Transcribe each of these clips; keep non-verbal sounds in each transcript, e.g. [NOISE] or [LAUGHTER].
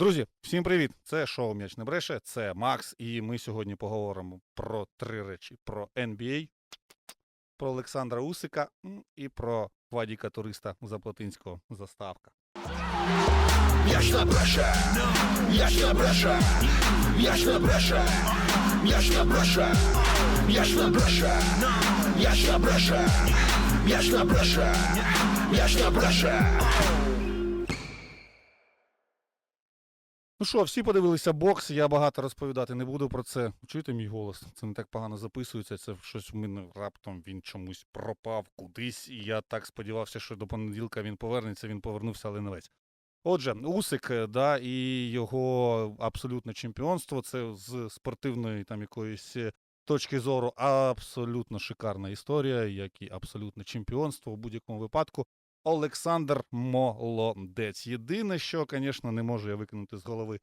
Друзі, всім привіт! Це шоу М'яч не бреше, це Макс, і ми сьогодні поговоримо про три речі: про NBA, про Олександра Усика і про Вадіка Туриста Заплатинського заставка. М'яч не бреше, м'яч не бреше, м'яч не бреше, м'яч не бреше, м'яч не бреше, м'яч не бреше, м'яч не бреше, м'яч не бреше. Ну що, всі подивилися бокс. Я багато розповідати не буду про це. Чуєте мій голос? Це не так погано записується. Це щось в мене раптом він чомусь пропав кудись. І я так сподівався, що до понеділка він повернеться. Він повернувся, але не весь. Отже, Усик, е, да, і його абсолютне чемпіонство. Це з спортивної там якоїсь е, точки зору абсолютно шикарна історія, як і абсолютне чемпіонство в будь-якому випадку. Олександр молодець. Єдине, що, звісно, не можу я викинути з голови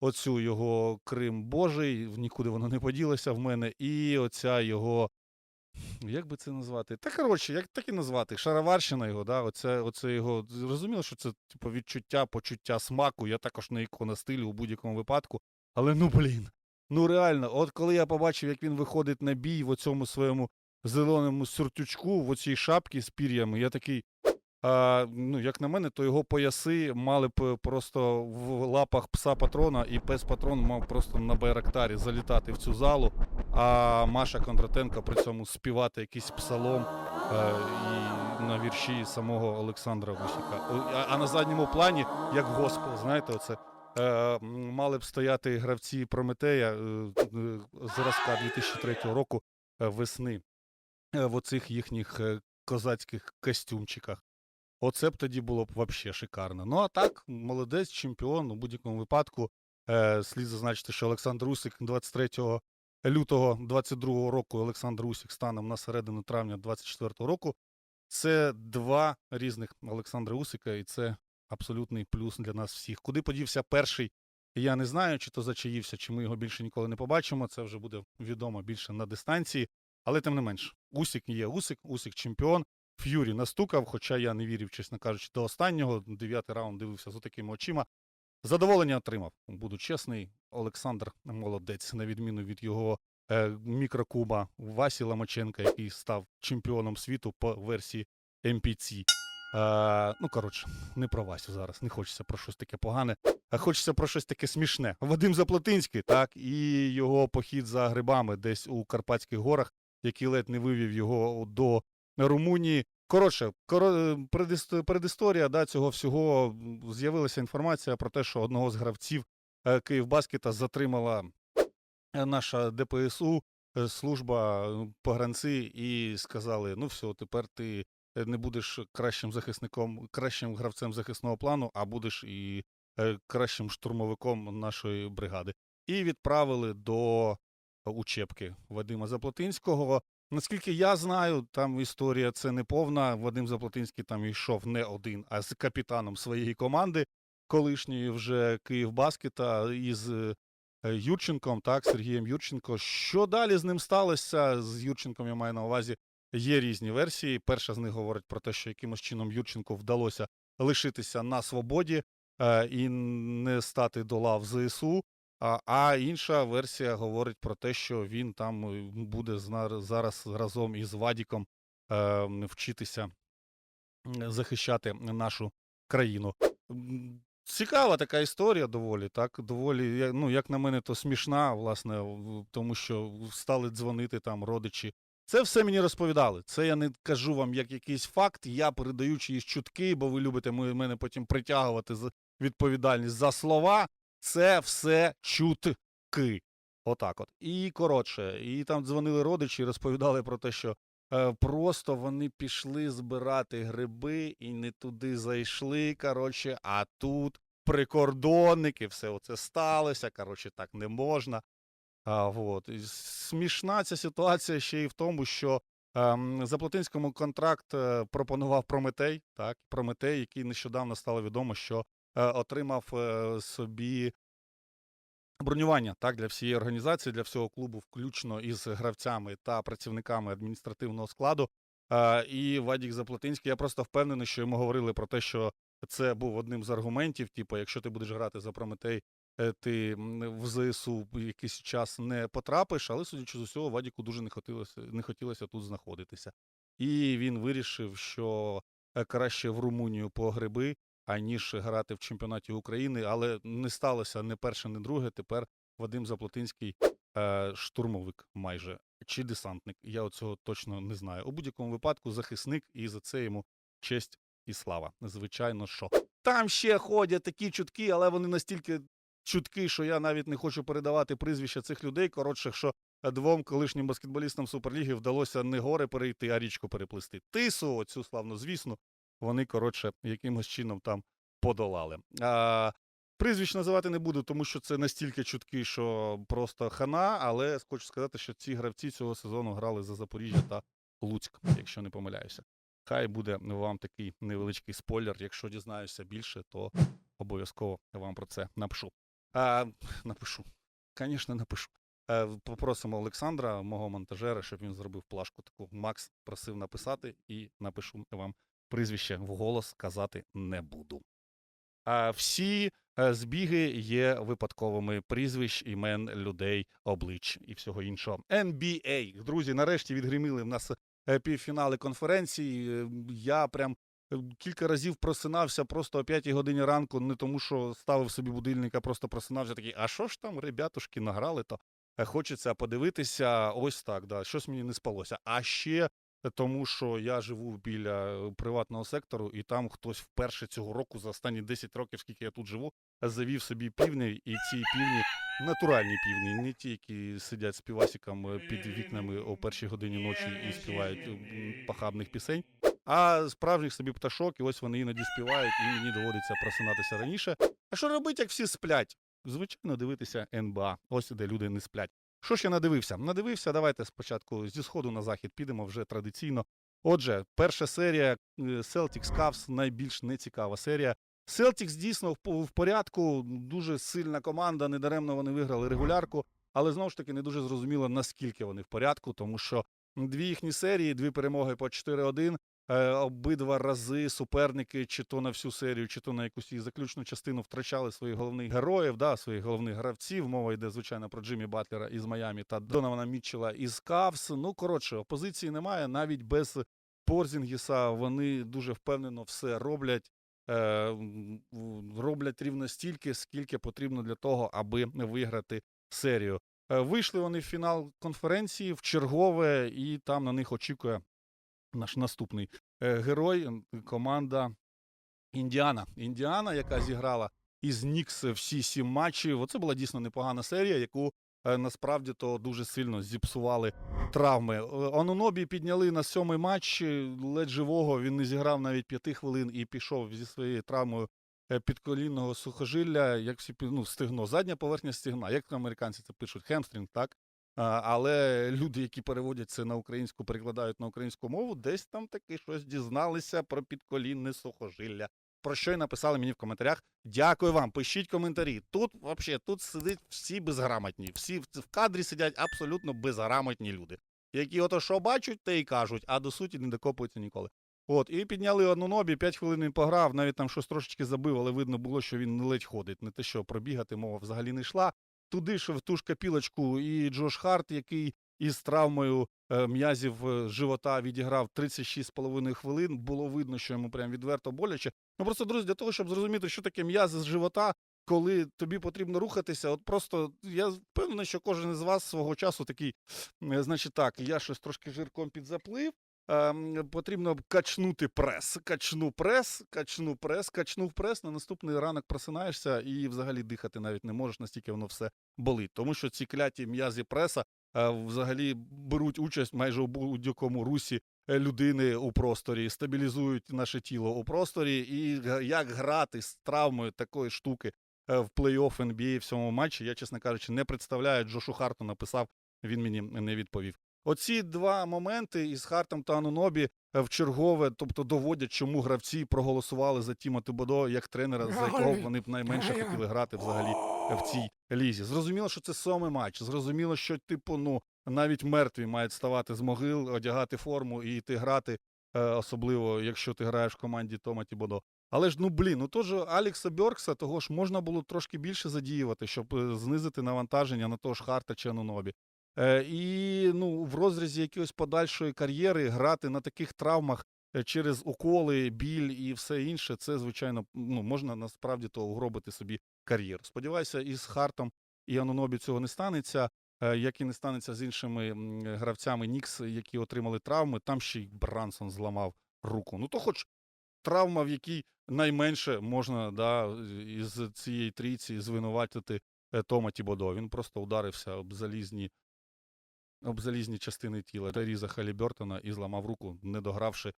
оцю його Крим Божий, нікуди воно не поділося в мене, і оця його. Як би це назвати? Та коротше, як так і назвати? Шароварщина його, да? оце, оце його. Зрозуміло, що це типу, відчуття, почуття смаку. Я також не іконостилю у будь-якому випадку. Але ну блін. Ну реально, от коли я побачив, як він виходить на бій в оцьому своєму зеленому сюртючку, в оцій шапці з пір'ями, я такий. А, ну, як на мене, то його пояси мали б просто в лапах пса патрона, і пес патрон мав просто на байрактарі залітати в цю залу, а Маша Кондратенко при цьому співати якийсь псалом е, і на вірші самого Олександра Вусіка. А, а на задньому плані, як госпел, знаєте, оце. Е, мали б стояти гравці Прометея е, зразка 2003 року весни в оцих їхніх козацьких костюмчиках. Оце б тоді було б взагалі шикарно. Ну а так, молодець, чемпіон у будь-якому випадку. Е, слід зазначити, що Олександр Усик 23 лютого 22 року Олександр Усик станом на середину травня 24 року. Це два різних Олександра Усика, і це абсолютний плюс для нас всіх. Куди подівся перший, я не знаю, чи то зачаївся, чи ми його більше ніколи не побачимо. Це вже буде відомо більше на дистанції. Але тим не менш, Усик є Усик, Усик чемпіон. Ф'юрі настукав, хоча я не вірив, чесно кажучи, до останнього. Дев'ятий раунд дивився з такими очима. Задоволення отримав. Буду чесний. Олександр молодець, на відміну від його е, мікрокуба Васі Ламаченка, який став чемпіоном світу по версії MPC. Е, ну, коротше, не про Васю зараз. Не хочеться про щось таке погане, а хочеться про щось таке смішне. Вадим Заплатинський, так, і його похід за грибами десь у Карпатських горах, який ледь не вивів його до Румунії. Коротше, коро... предісторія да, цього всього з'явилася інформація про те, що одного з гравців е, Київбаскета затримала е, наша ДПСУ, е, служба е, погранці, і сказали: ну все, тепер ти е, не будеш кращим захисником, кращим гравцем захисного плану, а будеш і е, кращим штурмовиком нашої бригади. І відправили до учебки Вадима Заплатинського. Наскільки я знаю, там історія це не повна. Вадим Заплатинський там йшов не один, а з капітаном своєї команди, колишньої вже Київбаскета із е, Юрченком, так, Сергієм Юрченко. Що далі з ним сталося? З Юрченком я маю на увазі. Є різні версії. Перша з них говорить про те, що якимось чином Юрченку вдалося лишитися на свободі е, і не стати до лав ЗСУ. А, інша версія говорить про те, що він там е, буде зараз разом із Вадіком е, вчитися захищати нашу країну. Цікава така історія доволі, так, доволі, ну, як на мене, то смішна, власне, тому що стали дзвонити там родичі. Це все мені розповідали. Це я не кажу вам як якийсь факт, я передаю чиїсь чутки, бо ви любите мене потім притягувати за відповідальність за слова. Це все чутки. Отак от. І коротше, і там дзвонили родичі і розповідали про те, що е, просто вони пішли збирати гриби і не туди зайшли. Коротше, а тут прикордонники, все оце сталося. Коротше, так не можна. А, вот. І смішна ця ситуація ще й в тому, що ем, Заплатинському контракт е, пропонував Прометей, так, Прометей, який нещодавно стало відомо, що е, отримав е, собі бронювання так, для всієї організації, для всього клубу, включно із гравцями та працівниками адміністративного складу. Е, і Вадік Заплатинський, я просто впевнений, що йому говорили про те, що це був одним з аргументів. Типу, якщо ти будеш грати за Прометей, е, ти в ЗСУ якийсь час не потрапиш, але судячи з усього, Вадіку дуже не хотілося, не хотілося тут знаходитися. І він вирішив, що е, краще в Румунію по гриби, аніж грати в чемпіонаті України. Але не сталося не перше, не друге. Тепер Вадим Заплотинський е, штурмовик майже чи десантник. Я цього точно не знаю. У будь-якому випадку захисник, і за це йому честь і слава. Звичайно, що там ще ходять такі чутки, але вони настільки чутки, що я навіть не хочу передавати прізвища цих людей. Коротше, що двом колишнім баскетболістам Суперліги вдалося не гори перейти, а річку переплисти. Тису, оцю славну звісну, вони, коротше, якимось чином там подолали. А, прізвищ називати не буду, тому що це настільки чутки, що просто хана, але хочу сказати, що ці гравці цього сезону грали за Запоріжжя та Луцьк, якщо не помиляюся. Хай буде вам такий невеличкий спойлер. Якщо дізнаюся більше, то обов'язково вам про це напишу. А, напишу. Звісно, напишу. Е, Попросимо Олександра, мого монтажера, щоб він зробив плашку таку. Макс просив написати і напишу вам прізвище вголос казати не буду. А всі е, збіги є випадковими прізвищ, імен людей, облич і всього іншого. NBA. Друзі, нарешті відгриміли в нас е, півфінали конференції. Е, Я прям кілька разів просинався просто о 5 годині ранку, не тому, що ставив собі будильник, а просто просинався такий, а що ж там, ребятушки, награли, то хочеться подивитися. Ось так, да, щось мені не спалося. А ще тому, що я живу біля е, приватного сектору, і там хтось вперше цього року за останні 10 років, скільки я тут живу, завів собі півні, і ці півні натуральні півні, не ті, які сидять з півасиком е, під вікнами о першій годині ночі і співають м, похабних пісень. А справжніх собі пташок, і ось вони іноді співають, і мені доводиться просинатися раніше. А що робити, як всі сплять? Звичайно, дивитися НБА. Ось де люди не сплять. Що я надивився? Надивився, давайте спочатку зі сходу на захід підемо вже традиційно. Отже, перша серія е, Celtics Cavs найбільш нецікава серія. Celtics дійсно в порядку, дуже сильна команда, недаремно вони виграли регулярку, але знову ж таки не дуже зрозуміло, наскільки вони в порядку, тому що дві їхні серії, дві перемоги по 4-1, е, обидва рази суперники, чи то на всю серію, чи то на якусь її заключну частину втрачали своїх головних героїв, да, своїх головних гравців. Мова йде, звичайно, про Джиммі Батлера із Майамі та Донована Мітчела із Кавс. Ну, коротше, опозиції немає, навіть без Порзінгіса вони дуже впевнено все роблять. е, Роблять рівно стільки, скільки потрібно для того, аби виграти серію. Е, Вийшли вони в фінал конференції в чергове, і там на них очікує наш наступний е, герой, команда Індіана. Індіана, яка зіграла із Нікс всі сім матчів. Оце була дійсно непогана серія, яку е, насправді то дуже сильно зіпсували травми. Е, Онунобі підняли на сьомий матч ледь живого. Він не зіграв навіть п'яти хвилин і пішов зі своєю травмою підколінного сухожилля, як всі ну, стегно, задня поверхня стегна. Як американці це пишуть? Хемстрінг, так? Але люди, які переводять це на українську, перекладають на українську мову, десь там таки щось дізналися про підколінне сухожилля. Про що й написали мені в коментарях. Дякую вам, пишіть коментарі. Тут взагалі тут сидять всі безграмотні. Всі в в кадрі сидять абсолютно безграмотні люди, які ото що бачать, те й кажуть, а до суті не докопуються ніколи. От, і підняли одну нобі, 5 хвилин він пограв, навіть там щось трошечки забив, але видно було, що він не ледь ходить. Не те, що пробігати мова взагалі не йшла. Туди ж в ту ж капілочку і Джош Харт, який із травмою е, м'язів е, живота відіграв 36,5 хвилин. Було видно, що йому прям відверто боляче. Ну просто, друзі, для того, щоб зрозуміти, що таке м'язи з живота, коли тобі потрібно рухатися, от просто я впевнений, що кожен із вас свого часу такий, е, значить, так, я щось трошки жирком підзаплив. Ем, потрібно качнути прес. Качну прес, качну прес, качнув прес. На наступний ранок просинаєшся і взагалі дихати навіть не можеш, настільки воно все болить. Тому що ці кляті м'язі преса е, взагалі беруть участь майже у будь-якому русі е, людини у просторі, стабілізують наше тіло у просторі. І як грати з травмою такої штуки е, в плей-офф NBA в цьому матчі, я, чесно кажучи, не представляю. Джошу Харту написав, він мені не відповів. Оці два моменти із Хартом та Анунобі е, в чергове, тобто доводять, чому гравці проголосували за Тіма Тибодо як тренера, за якого вони б найменше хотіли грати взагалі в цій лізі. Зрозуміло, що це сьомий матч. Зрозуміло, що типу, ну навіть мертві мають ставати з могил, одягати форму і йти грати, е, особливо якщо ти граєш в команді Тома Тібодо. Але ж ну блін, ну тож Алікса Бьоркса того ж можна було трошки більше задіювати, щоб е, знизити навантаження на того ж Харта чи Анунобі. Е, і ну, в розрізі якоїсь подальшої кар'єри грати на таких травмах е, через уколи, біль і все інше, це звичайно ну, можна насправді то угробити собі кар'єру. Сподіваюся, із Хартом і Анунобі цього не станеться. е, Як і не станеться з іншими гравцями Нікс, які отримали травми, там ще й Брансон зламав руку. Ну то хоч травма, в якій найменше можна да, із цієї трійці звинуватити Тома Тібодо. Він просто ударився об залізні, об залізні частини тіла Теріза Халібертона і зламав руку, не догравши.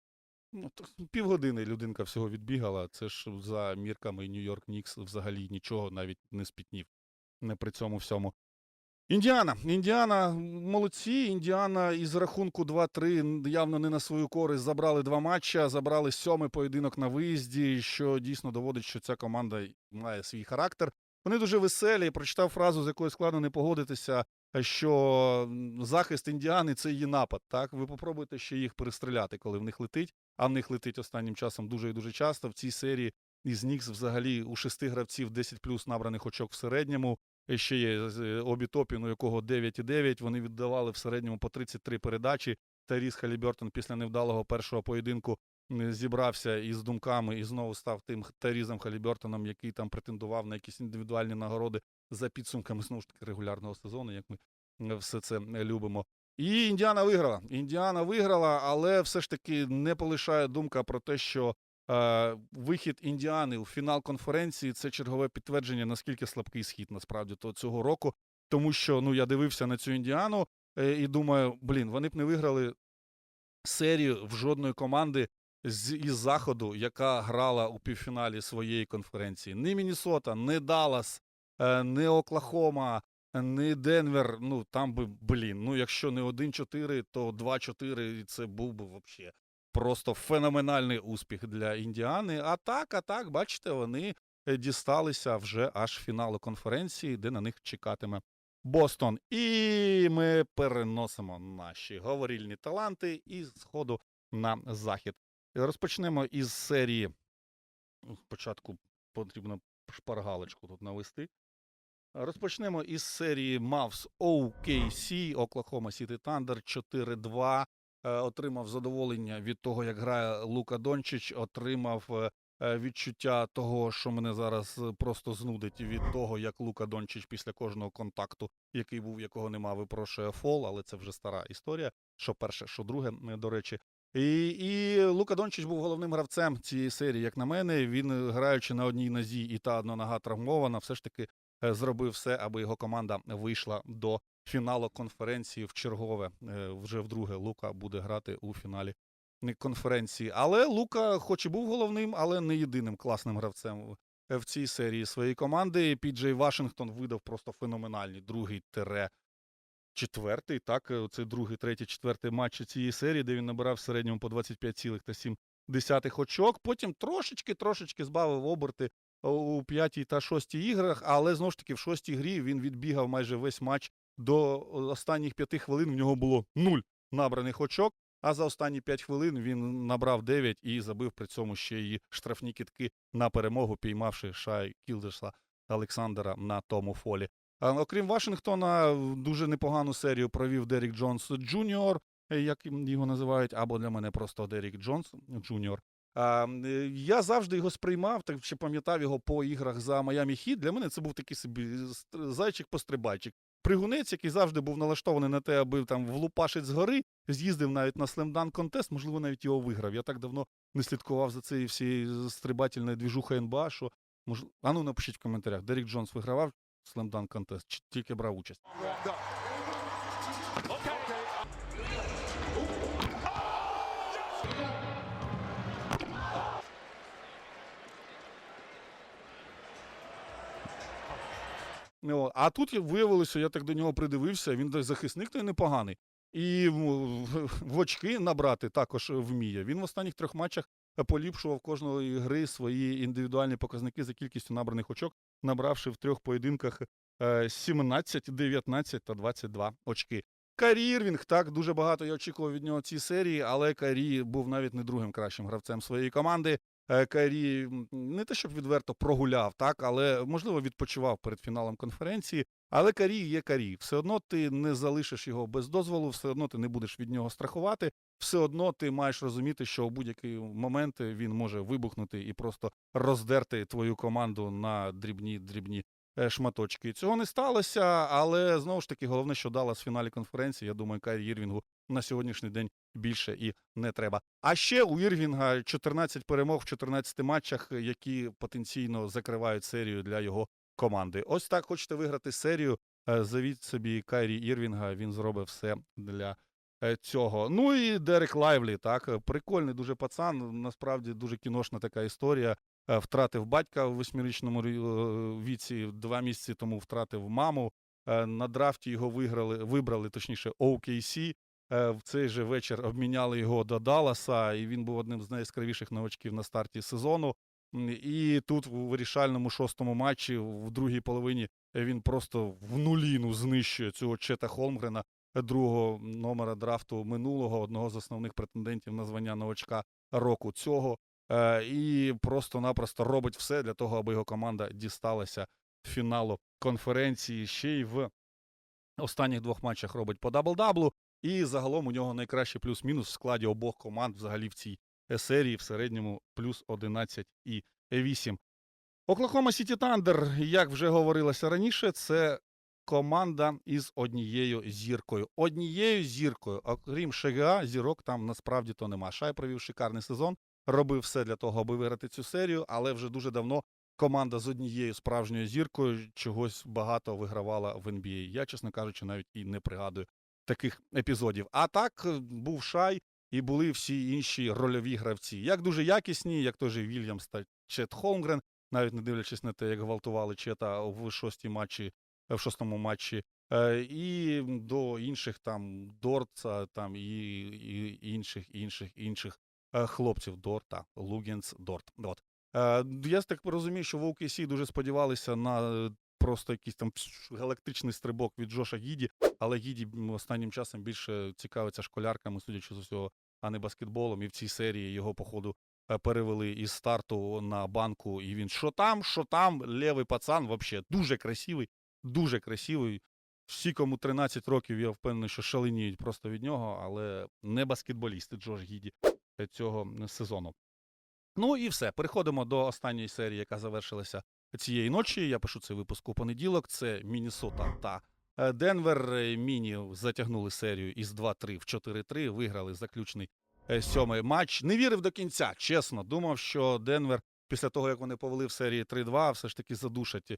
Ну, півгодини людинка всього відбігала. Це ж за мірками Нью-Йорк Нікс взагалі нічого навіть не спітнів. Не при цьому всьому. Індіана. Індіана молодці. Індіана із рахунку 2-3 явно не на свою користь забрали два матча, забрали сьомий поєдинок на виїзді, що дійсно доводить, що ця команда має свій характер. Вони дуже веселі. Прочитав фразу, з якою складно не погодитися, що захист індіани це її напад. Так, ви попробуйте ще їх перестріляти, коли в них летить. А в них летить останнім часом дуже і дуже часто. В цій серії із Нікс взагалі у шести гравців 10 плюс набраних очок в середньому. Ще є з- Обі Топін, у якого 9,9. Вони віддавали в середньому по 33 передачі. Таріс Халібертон після невдалого першого поєдинку зібрався із думками і знову став тим Тарізом Халібертоном, який там претендував на якісь індивідуальні нагороди за підсумками знову ж таки регулярного сезону, як ми все це е, любимо. І Індіана виграла. Індіана виграла, але все ж таки не полишає думка про те, що е, вихід Індіани у фінал конференції це чергове підтвердження, наскільки слабкий схід насправді то цього року. Тому що ну я дивився на цю індіану е, і думаю, блін, вони б не виграли серію в жодної команди з із заходу, яка грала у півфіналі своєї конференції. Ні Міннесота, ні Даллас, е, ні Оклахома, ні Денвер. Ну там би, блін, ну якщо не 1-4, то 2-4, і це був би взагалі просто феноменальний успіх для Індіани. А так, а так, бачите, вони е, дісталися вже аж фіналу конференції, де на них чекатиме Бостон. І ми переносимо наші говорільні таланти із сходу на захід. Розпочнемо із серії. Спочатку потрібно шпаргалочку тут навести. Розпочнемо із серії Mavs OKC, Oklahoma City Thunder 4-2. Е, Отримав задоволення від того, як грає Лука Дончич, отримав е, е, відчуття того, що мене зараз е, просто знудить від того, як Лука Дончич після кожного контакту, який був, якого нема, випрошує фол, але це вже стара історія. Що перше, що друге, до речі. І, і Лука Дончич був головним гравцем цієї серії, як на мене. Він, граючи на одній нозі, і та одна нога травмована, все ж таки зробив все, аби його команда вийшла до фіналу конференції в чергове. Е, Вже вдруге Лука буде грати у фіналі е, конференції. Але Лука, хоч і був головним, але не єдиним класним гравцем е, в цій серії своєї команди. Піджей Вашингтон видав просто феноменальний другий тере. Четвертий, так, е, це другий, третій, четвертий матч цієї серії, де він набирав в середньому по 25,7 очок. Потім трошечки, трошечки збавив оберти у п'ятій та шостій іграх, але знову ж таки в шостій грі він відбігав майже весь матч до останніх п'яти хвилин. В нього було нуль набраних очок. А за останні 5 хвилин він набрав 9 і забив при цьому ще й штрафні кітки на перемогу, піймавши Шай Кілдерса Олександра на тому фолі. А, окрім Вашингтона, дуже непогану серію провів Дерік Джонс Джуніор, як його називають, або для мене просто Дерік Джонс Джуніор. А, е, я завжди його сприймав, так ще пам'ятав його по іграх за Майами Хіт. Для мене це був такий собі зайчик-пострибайчик. Пригунець, який завжди був налаштований на те, аби там влупашить згори, з'їздив навіть на слемдан контест, можливо, навіть його виграв. Я так давно не слідкував за цією всією стрибательною двіжухою НБА, що мож... А ну напишіть в коментарях, Дерік Джонс вигравав слемдан контест, чи тільки брав участь. А тут виявилося, я так до нього придивився, він захисник той непоганий. І в, очки набрати також вміє. Він в останніх трьох матчах поліпшував кожної гри свої індивідуальні показники за кількістю набраних очок, набравши в трьох поєдинках е, 17, 19 та 22 очки. Карі Ірвінг, так, дуже багато я очікував від нього в цій серії, але Карі був навіть не другим кращим гравцем своєї команди. Е, Кайрі не те, щоб відверто прогуляв, так, але можливо відпочивав перед фіналом конференції. Але Карі є Карі. Все одно ти не залишиш його без дозволу, все одно ти не будеш від нього страхувати. Все одно ти маєш розуміти, що у будь-який момент він може вибухнути і просто роздерти твою команду на дрібні дрібні е, шматочки. Цього не сталося, але знову ж таки головне, що дала з фіналі конференції. Я думаю, Кайрі Ірвінгу на сьогоднішній день більше і не треба. А ще у Ірвінга 14 перемог в 14 матчах, які потенційно закривають серію для його команди. Ось так хочете виграти серію. е, Завіть собі Кайрі Ірвінга. Він зробить все для е, цього. Ну і Дерек Лайвлі, так прикольний дуже пацан. Насправді дуже кіношна така історія. Е, Втратив батька в восьмирічному віці, два місяці тому втратив маму. На драфті його виграли, вибрали, точніше, OKC. Е, В цей же вечір обміняли його до Далласа, і він був одним з найяскравіших новачків на старті сезону. І тут у вирішальному шостому матчі, в другій половині, він просто в нуліну знищує цього Чета Холмгрена, другого номера драфту минулого, одного з основних претендентів на звання новачка року цього. Е, І просто-напросто робить все для того, аби його команда дісталася фіналу конференції. Ще й в останніх двох матчах робить по дабл-даблу. І загалом у нього найкращий плюс-мінус в складі обох команд взагалі в цій е, серії в середньому плюс 11 і 8. Оклахома Сіті Тандер, як вже говорилося раніше, це команда із однією зіркою. Однією зіркою, окрім ШГА, зірок там насправді то нема. Шай провів шикарний сезон, робив все для того, аби виграти цю серію, але вже дуже давно команда з однією справжньою зіркою чогось багато вигравала в NBA. Я, чесно кажучи, навіть і не пригадую таких епізодів. А так е, був Шай і були всі інші рольові гравці. Як дуже якісні, як той же Вільямс та Чет Холмгрен, навіть не дивлячись на те, як гвалтували Чета в шостій матчі, в шостому матчі. Е, І до інших там Дортса, там і, і інших, інших, інших е, хлопців Дорта, Лугенс, Дорт. От. Е, Я так розумію, що в OKC дуже сподівалися на е, просто якийсь там галактичний стрибок від Джоша Гіді, але Гіді останнім часом більше цікавиться школярками, судячи з усього, а не баскетболом. І в цій серії його, походу, е, перевели із старту на банку. І він що там, що там, лівий пацан, взагалі дуже красивий, дуже красивий. Всі, кому 13 років, я впевнений, що шаленіють просто від нього, але не баскетболісти Джош Гіді е, цього сезону. Ну і все. Переходимо до останньої серії, яка завершилася цієї ночі. Я пишу цей випуск у понеділок. Це Міннесота та е, Денвер. Е, Міні затягнули серію із 2-3 в 4-3, виграли заключний е, сьомий матч. Не вірив до кінця, чесно. Думав, що Денвер після того, як вони повели в серії 3-2, все ж таки задушать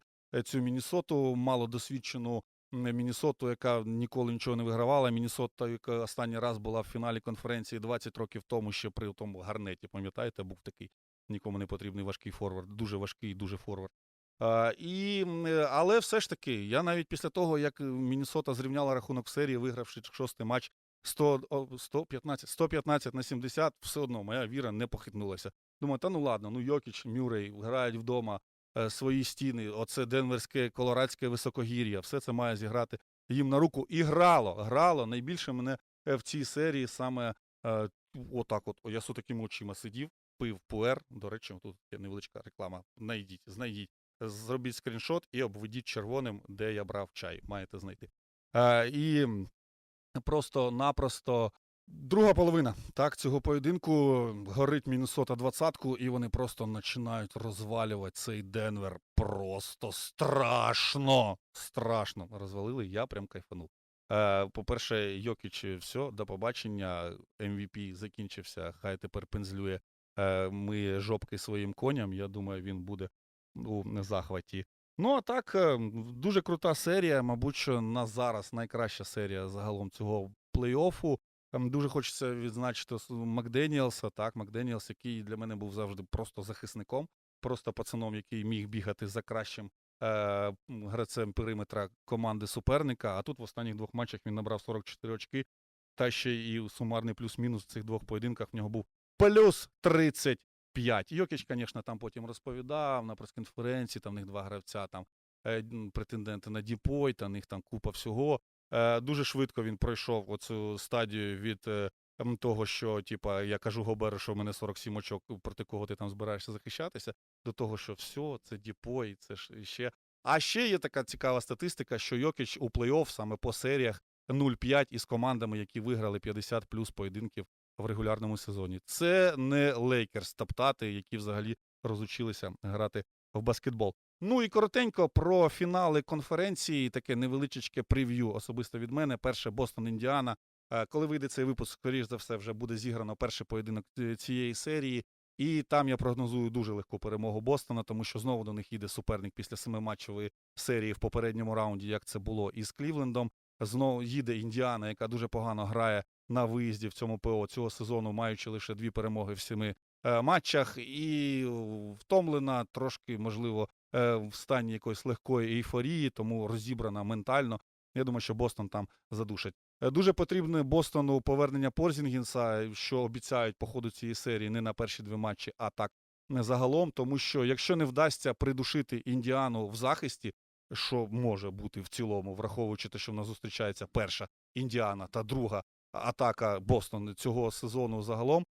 цю Міннесоту, малодосвідчену м, Міннесоту, яка ніколи нічого не вигравала. Міннесота, яка останній раз була в фіналі конференції 20 років тому, ще при тому гарнеті. Пам'ятаєте, був такий нікому не потрібний важкий форвард, дуже важкий, дуже форвард. А, і, е, але все ж таки, я навіть після того, як Міннесота зрівняла рахунок в серії, вигравши шостий матч 100, 115, 115 на 70, все одно моя віра не похитнулася. Думаю, та ну ладно, ну Йокіч, Мюррей грають вдома е, свої стіни, оце Денверське, Колорадське високогір'я, все це має зіграти їм на руку. І грало, грало. Найбільше мене е, в цій серії саме е, отак от, я з такими очима сидів, пив пуер. До речі, тут є невеличка реклама. Знайдіть, знайдіть. Зробіть скріншот і обведіть червоним, де я брав чай. Маєте знайти. Е, і просто-напросто друга половина так, цього поєдинку горить Міннесота двадцятку, і вони просто починають розвалювати цей Денвер. Просто страшно. Страшно. Розвалили, я прям кайфанув. Е, по-перше, Йокіч, все, до побачення. MVP закінчився. Хай тепер пензлює миє жопки своїм коням. Я думаю, він буде у захваті. Ну, а так, е, дуже крута серія. Мабуть, що на зараз найкраща серія загалом цього плей-оффу. Ем, Дуже хочеться відзначити Макденіелса. Так, Макденіелс, який для мене був завжди просто захисником, просто пацаном, який міг бігати за кращим е, м, периметра команди суперника. А тут в останніх двох матчах він набрав 44 очки. Та ще і сумарний плюс-мінус в цих двох поєдинках в нього був плюс 35. Йокіч, звісно, там потім розповідав на прес-конференції, там в них два гравця, там е, претенденти на Діпой, та в них там купа всього. Е, дуже швидко він пройшов оцю стадію від е, того, що типа я кажу Гоберу, що в мене 47 очок, проти кого ти там збираєшся захищатися, до того, що все, це Діпой, це ж ще. А ще є така цікава статистика, що Йокіч у плей-офф саме по серіях 0-5 із командами, які виграли 50 плюс поєдинків в регулярному сезоні. Це не Лейкерс топтати, які взагалі розучилися грати в баскетбол. Ну і коротенько про фінали конференції, таке невеличке прев'ю особисто від мене. Перше Бостон Індіана. Е, Коли вийде цей випуск, скоріш за все, вже буде зіграно перший поєдинок цієї серії. І там я прогнозую дуже легку перемогу Бостона, тому що знову до них їде суперник після семиматчевої серії в попередньому раунді, як це було із Клівлендом. Знову їде Індіана, яка дуже погано грає на виїзді в цьому ПО цього сезону, маючи лише дві перемоги в семи е, матчах, і втомлена трошки, можливо, е, в стані якоїсь легкої ейфорії, тому розібрана ментально. Я думаю, що Бостон там задушить. Е, Дуже потрібне Бостону повернення Порзінгінса, що обіцяють по ходу цієї серії не на перші дві матчі, а так загалом. Тому що якщо не вдасться придушити індіану в захисті, що може бути в цілому, враховуючи те, що в нас зустрічається перша індіана та друга атака Бостон цього сезону загалом,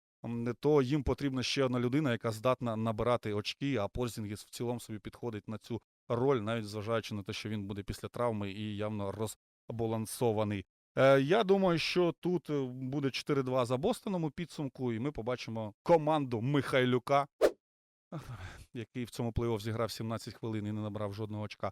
то їм потрібна ще одна людина, яка здатна набирати очки, а Порзінгіс в цілому собі підходить на цю роль, навіть зважаючи на те, що він буде після травми і явно розбалансований. Е, я думаю, що тут е, буде 4-2 за Бостоном у підсумку, і ми побачимо команду Михайлюка, [LAUGHS] який в цьому плей-офф зіграв 17 хвилин і не набрав жодного очка.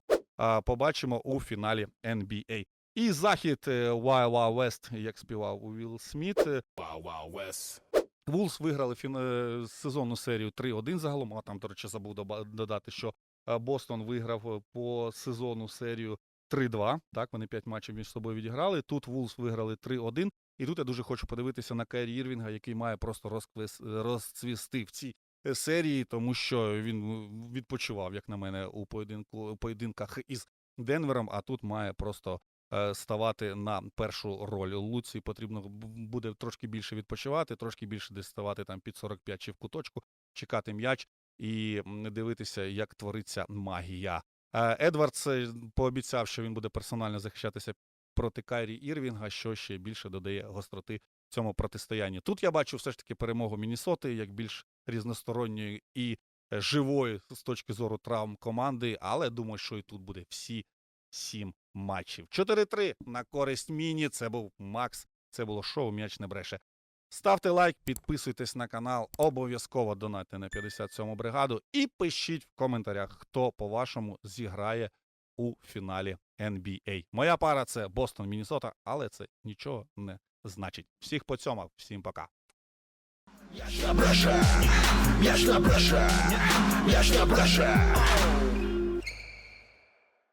Побачимо у фіналі NBA. І захід е, Wild Wild West, як співав Уілл Сміт. е, Wow, wow, West. Вулс виграли фін... е, сезонну серію 3-1 загалом. А там, до речі, забув додати, що Бостон виграв по сезону серію 3-2. Так, вони 5 матчів між собою відіграли. Тут Вулс виграли 3-1. І тут я дуже хочу подивитися на Кайрі Ірвінга, який має просто розквис... розцвісти в цій серії, тому що він відпочивав, як на мене, у поєдинку поєдинках із Денвером, а тут має просто ставати на першу роль. Луці потрібно буде трошки більше відпочивати, трошки більше десь ставати там під 45 чи в куточку, чекати м'яч і дивитися, як твориться магія. Е, Едвардс е, пообіцяв, що він буде персонально захищатися проти Кайрі Ірвінга, що ще більше додає гостроти цьому протистоянні. Тут я бачу все ж таки перемогу Мінісоти як більш різносторонньої і е, живої з точки зору травм команди, але думаю, що і тут буде всі сім матчів. 4-3 на користь міні. Це був Макс. Це було шоу М'яч не бреше. Ставте лайк, підписуйтесь на канал, обов'язково донайте на 57-му бригаду і пишіть в коментарях, хто по-вашому зіграє у фіналі NBA. Моя пара це Бостон, Міннесота, але це нічого не значить. Всіх поцьомав, всім пока. М'яч на бреше, м'яч на бреше, м'яч на бреше.